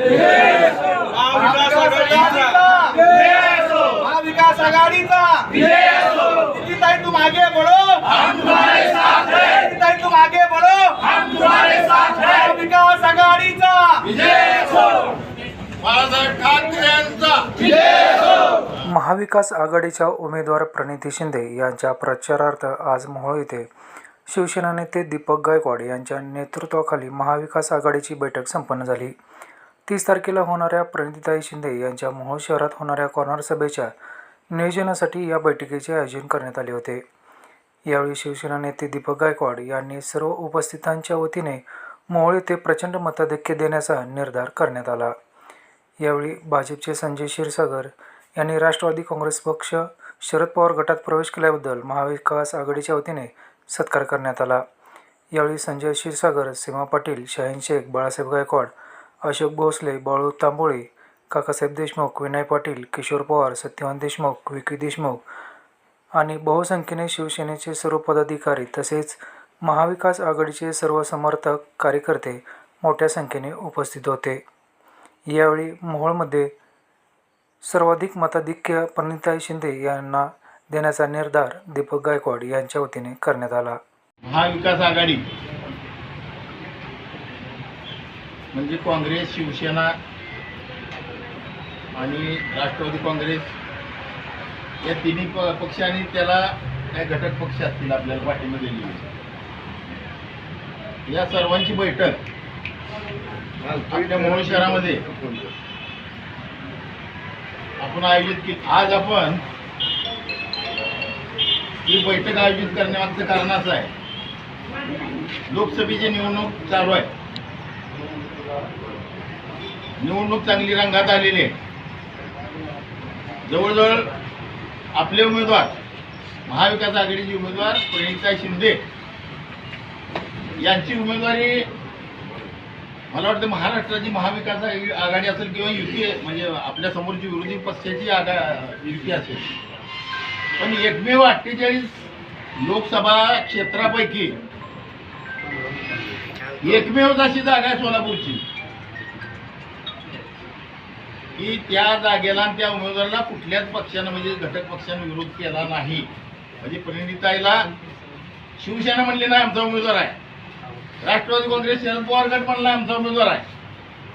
महाविकास आघाडीचा महाविकास आघाडीचा ताई तुम आगे बढ़ो ताई तुम आगे बढ़ो महाविकास आघाडीचा बाळासाहेब ठाकरे यांचा महाविकास आघाडीच्या उमेदवार प्रणिती शिंदे यांच्या प्रचारार्थ आज मोहोळ येथे. शिवसेना नेते दीपक गायकवाड यांच्या नेतृत्वाखाली महाविकास आघाडीची बैठक संपन्न झाली. तीस तारखेला होणाऱ्या प्रणितीताई शिंदे यांच्या मोहोळ शहरात होणाऱ्या कॉर्नर सभेच्या नियोजनासाठी या बैठकीचे आयोजन करण्यात आले होते. यावेळी शिवसेना नेते दीपक गायकवाड यांनी सर्व उपस्थितांच्या वतीने मोहोळ येथे प्रचंड मताधिक्य देण्याचा निर्धार करण्यात आला. यावेळी भाजपचे संजय क्षीरसागर यांनी राष्ट्रवादी काँग्रेस पक्ष शरद पवार गटात प्रवेश केल्याबद्दल महाविकास आघाडीच्या वतीने सत्कार करण्यात आला. यावेळी संजय क्षीरसागर सीमा पाटील शाहीन शेख बाळासाहेब गायकवाड अशोक भोसले बाळू तांबोळे काकासाहेब देशमुख विनय पाटील किशोर पवार सत्यवान देशमुख विकी देशमुख आणि बहुसंख्येने शिवसेनेचे सर्व पदाधिकारी तसेच महाविकास आघाडीचे सर्व समर्थक कार्यकर्ते मोठ्या संख्येने उपस्थित होते. यावेळी मोहोळमध्ये सर्वाधिक मताधिक्य प्रणिताई शिंदे यांना देण्याचा निर्धार दीपक गायकवाड यांच्या वतीने करण्यात आला. महाविकास आघाडी म्हणजे काँग्रेस शिवसेना आणि राष्ट्रवादी काँग्रेस या तिन्ही प पक्ष आणि त्याला काय घटक पक्ष असतील आपल्याला पाठिंबा दिलेले या सर्वांची बैठक आपल्या मोहोळ शहरामध्ये आपण आयोजित केली आज आपण ही बैठक आयोजित करण्यामागचं कारण असं आहे. लोकसभेची निवडणूक चालू आहे. निवडणूक चांगली रंगात आलेली आहे. जवळजवळ आपले उमेदवार महाविकास आघाडीचे उमेदवार प्रणिता शिंदे यांची उमेदवारी मला वाटतं महाराष्ट्राची महाविकास आघाडी असेल किंवा युती म्हणजे आपल्या समोरची विरोधी पक्षाची आघा युती असेल. पण एकमेव अठ्ठेचाळीस लोकसभा क्षेत्रापैकी एकमेव अशी जागा आहे सोलापूरची. की त्या जागेला आणि त्या उमेदवाराला कुठल्याच पक्षानं म्हणजे घटक पक्षानं विरोध केला नाही. म्हणजे प्रणिताईला शिवसेना म्हणली नाही आमचा उमेदवार आहे. राष्ट्रवादी काँग्रेस शरद पवार गट म्हणला आमचा उमेदवार आहे.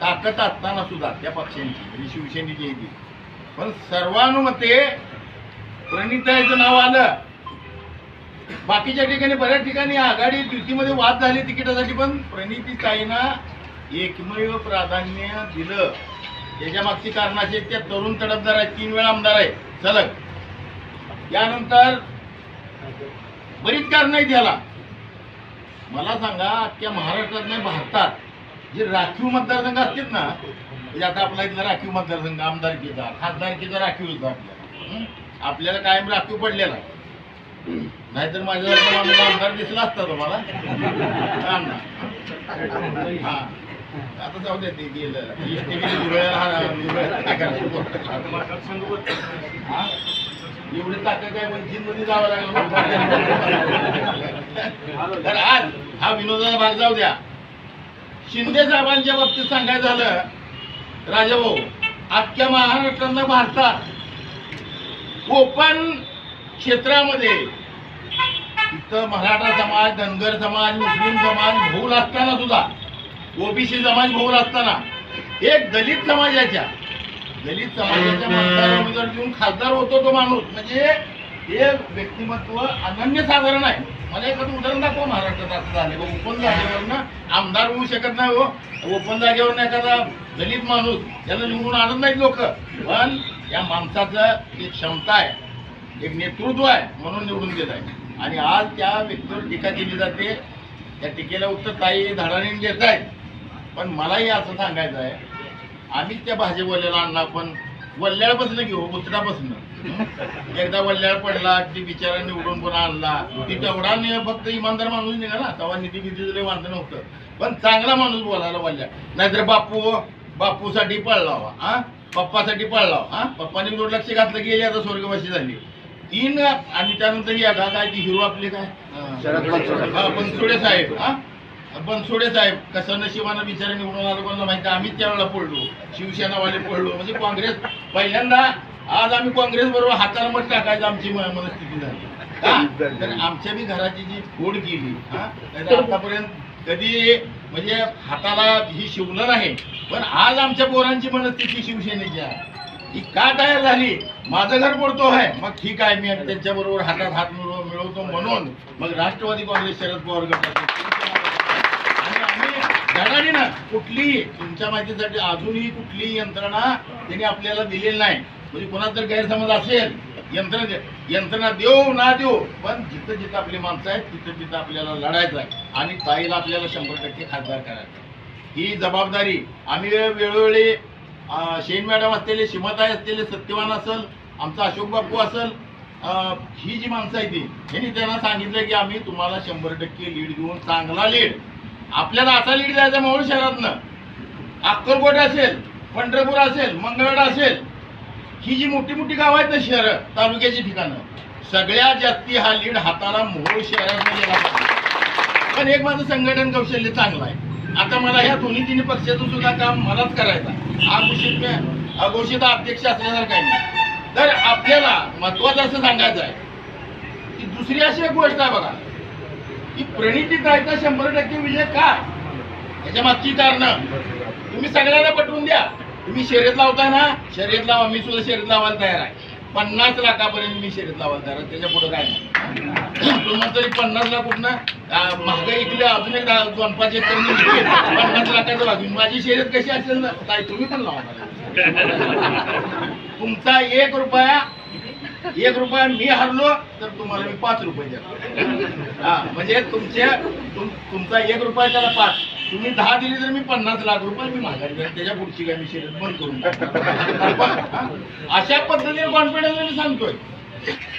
ताकद असताना सुद्धा त्या पक्षांची म्हणजे शिवसेनेची आहे ती. पण सर्वानुमते प्रणिताईचं नाव आलं. बाकीच्या ठिकाणी बऱ्याच ठिकाणी आघाडी युतीमध्ये वाद झाली तिकिटासाठी पण प्रणितीताईंना एकमेव प्राधान्य दिलं. याच्या मागची कारणाचे त्या तरुण तडफदार आहेत तीन वेळा आमदार आहे सलग. त्यानंतर बरीच कारणं आहेत याला. मला सांगा अख्ख्या महाराष्ट्रात नाही भारतात जे राखीव मतदारसंघ असतील ना म्हणजे आता आपला इथला राखीव मतदारसंघ आमदारकीचा खासदारकीचा राखीव होता आपल्याला आपल्याला कायम राखीव पडलेला. नाहीतर माझ्या आमदार दिसला असता तुम्हाला? हा ना. हा. आता जाऊ दे ते गेलं. काय वंचित मध्ये जावं लागलं. तर आज हा विनोदाचा भाग जाऊ द्या. शिंदे साहेबांच्या बाबतीत सांगायचं झालं राजाभाऊ आजच्या महाराष्ट्रांना भारतात कोकण क्षेत्रामध्ये इथं मराठा समाज धनगर समाज मुस्लिम समाज भूल असताना सुद्धा ओबीसी समाज बहुल असताना. एक दलित समाजाच्या दलित समाजाच्या माणसाला उमेदवार देऊन खासदार होतो तो माणूस. म्हणजे हे व्यक्तिमत्व अनन्यसाधारण आहे. मला एखादं उदाहरण दाखवा महाराष्ट्रात असं झालं ओपन जागेवर आमदार होऊ शकत नाही हो. ओपन जागेवर एखादा दलित माणूस त्याला निवडून आणत नाहीत लोक. पण या माणसाचं एक क्षमता आहे. एक नेतृत्व आहे म्हणून निवडून देत आहे. आणि आज त्या व्यक्तीवर टीका केली जाते. त्या टीकेला उत्तर ताई धडाने देत आहेत. पण मलाही असं सांगायचं आहे आम्ही त्या भाजीवाल्याला आणला पण वल्ल्याळपासून घेऊ उचडापासून एकदा वल्ल्याळ पडला ती बिचारा निवडून पण आणला. ती तेवढा फक्त इमानदार माणूस निघाला तेव्हा निधी बिधी वांधं नव्हतं. पण चांगला माणूस बोलायला वल्ल्या. नाहीतर बापू बापूसाठी पळला हा? पप्पासाठी पळला हा? पप्पाने दुर्लक्ष घातलं गेली आता स्वर्गवासी झाली. तीन आणि त्यानंतर या काय ती हिरो आपली काय? बनसोडे साहेब हा? बनसोडे साहेब कसं नशिबानं बिचारे निवडून आलं कोणाला माहिती? आम्ही त्यावेळेला पडलो. शिवसेनावाले पडलो. म्हणजे काँग्रेस पहिल्यांदा आज आम्ही काँग्रेस बरोबर हाताला मत टाकायचं आमची मनस्थिती झाली. तर आमच्या बी घराची जी फोड गेली हा? आतापर्यंत कधी म्हणजे हाताला ही शिवलं नाही पण आज आमच्या पोरांची मनस्थिती शिवसेनेची आहे. ही का तयार झाली? माझं घर पडतो आहे. मग ठीक आहे मी त्यांच्या बरोबर हातात हात मिळव मिळवतो म्हणून मग राष्ट्रवादी काँग्रेस शरद पवार गटाचे धडाडीनं कुठलीही तुमच्या माहितीसाठी अजूनही कुठलीही यंत्रणा त्यांनी आपल्याला दिलेली नाही. म्हणजे कोणाचा जर गैरसमज असेल यंत्रणा यंत्रणा देऊ ना देऊ पण जिथं जिथं आपली माणसं आहेत तिथं तिथं आपल्याला लढायचं आहे. आणि ताईला आपल्याला शंभर टक्के खासदार करायचं ही जबाबदारी आम्ही वेळोवेळी शेन मॅडम असलेले शिमताई असलेले सत्यवान असेल आमचा अशोक बापू असेल ही जी माणसं आहे ती ह्यांनी त्यांना सांगितलं की आम्ही तुम्हाला शंभर टक्के लीड घेऊन चांगला लीड आपल्याला असा लीड द्यायचा मोहोळ शहरातनं. अक्कलकोट असेल पंढरपूर असेल मंगळवेढा असेल ही जी मोठी मोठी गाव आहेत ना शहर तालुक्याची ठिकाणं सगळ्यात जास्ती हा लीड हाताला मोहोळ शहरात गेला पण एक माझं संघटन कौशल्य चांगलं आहे. आता मला ह्या दोन्ही तिन्ही पक्षाचं सुद्धा काम मलाच करायचं आहे. अघोषित अघोषित अध्यक्ष असल्यासारखं आहे तर आपल्याला महत्वाचं असं सांगायचं आहे की दुसरी अशी एक गोष्ट आहे बघा. की प्रणिती ताईचा शंभर टक्के विजय का याच्या मागची कारण. तुम्ही सगळ्यांना पटवून द्या. तुम्ही शर्यत लावताय ना शर्यत लावा. मी सुद्धा शर्यत लावायला तयार आहे. पन्नास लाखापर्यंत मी शर्यत लावायला तयार आहे. त्याच्या पुढे काय नाही. पन्नास लाख कुठनं? अं, महागाई इकडे अजून एक दोन पाच विकेन. पन्नास लाखाचं बाजू माझी शर्यत कशी असेल ना? काय तुम्ही पण लावा तुमचा एक रुपया एक रुपया मी हरलो तर तुम्हाला मी पाच रुपये देतो. हा म्हणजे तुमच्या तुम- तुमचा एक रुपया त्याला पाच. तुम्ही दहा दिली तर मी पन्नास लाख रुपये मी माघारी घेईन. त्याच्या पुढची काय मी शर्यत बंद करून अशा पद्धतीने कॉन्फिडन्स मी सांगतोय.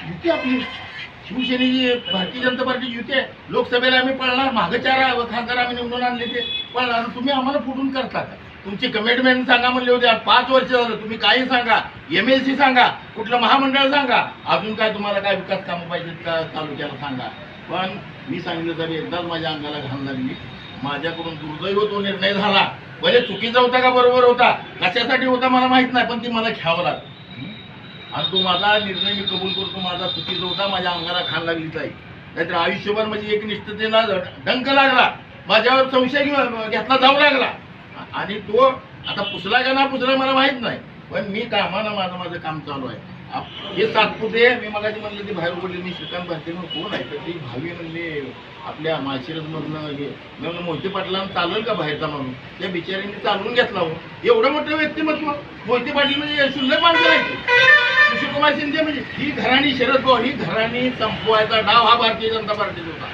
युती आपली. शिवसेनेची भारतीय जनता पार्टी युती आहे. लोकसभेला आम्ही पळणार मागं चार खासदार आम्ही निवडून आणले ते. पळणार. तुम्ही आम्हाला फुटून करता का? तुमची कमिटमेंट सांगा म्हणले होते. पाच वर्ष झालं. तुम्ही काही सांगा. एम एल सी सांगा. कुठलं महामंडळ सांगा. अजून काय तुम्हाला काय विकास कामं पाहिजेत का तालुक्याला सांगा. पण मी सांगितलं तरी एकदाच माझ्या अंगाला घाण लागली माझ्याकडून दुर्दैव तो निर्णय झाला. भले चुकीचा होता का बरोबर होता. कशासाठी होता मला माहीत नाही पण ती मला घ्यावं लागलं. आणि तो माझा निर्णय मी कबूल करतो. माझा चुकीचा होता माझ्या अंगाला खाण लागली ताई. नाहीतर आयुष्यभर म्हणजे एक निष्ठतेला डंक लागला. माझ्यावर संशय घेतला जाऊ लागला. आणि तो आता पुसला का ना पुसला मला माहीत नाही. पण मी कामानं माझं माझं काम चालू आहे. हे सातपुते मी मगाशी म्हणलं ते बाहेर उघडले मी श्रीकांत भारती म्हणून कोण आहे? तर ती भावी म्हणले आपल्या माळशिरसमधनं हे मी म्हणलं मोहिते पाटलांना चालेल का बाहेरचा म्हणून त्या बिचाऱ्यांनी चालवून घेतला हो. एवढं मोठं व्यक्तिमत्व? मोहिते पाटील म्हणजे शुल्लक माणसं नाही कुमार शिंदे म्हणजे ही घराणी शरद पवार ही घराणी संपवायचा डाव हा भारतीय जनता पार्टीचा होता.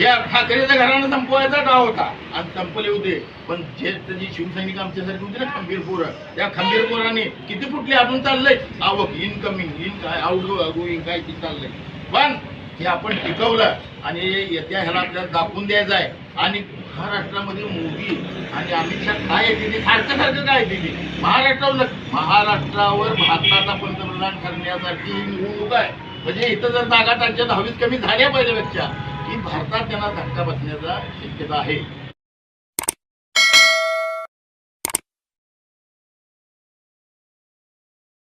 या ठाकरेच्या घरानं संपवायचा डाव होता. आणि संपले होते. पण जे जी शिवसैनिक आमच्यासारखी होती ना खंबीर पोरं. त्या खंबीर पोराने किती फुटले आपण चाललंय? आवक इनकमिंग इन काय आउट गोईंग काय किती चाललंय. पण हे आपण टिकवलं आणि येत्या ह्याला आपल्याला दाखवून द्यायचं आहे. आणि महाराष्ट्रामध्ये मोदी आणि अमित शहा काय दिली सारखं सारखं काय दिली महाराष्ट्रावर महाराष्ट्रावर भारताचा पंतप्रधान करण्यासाठी ही निवडणूक आहे. म्हणजे इथं जर जागा त्यांच्या दहावीत कमी झाल्या पहिल्यापेक्षा की भारतात त्यांना धक्का बसण्याचा शक्यता आहे.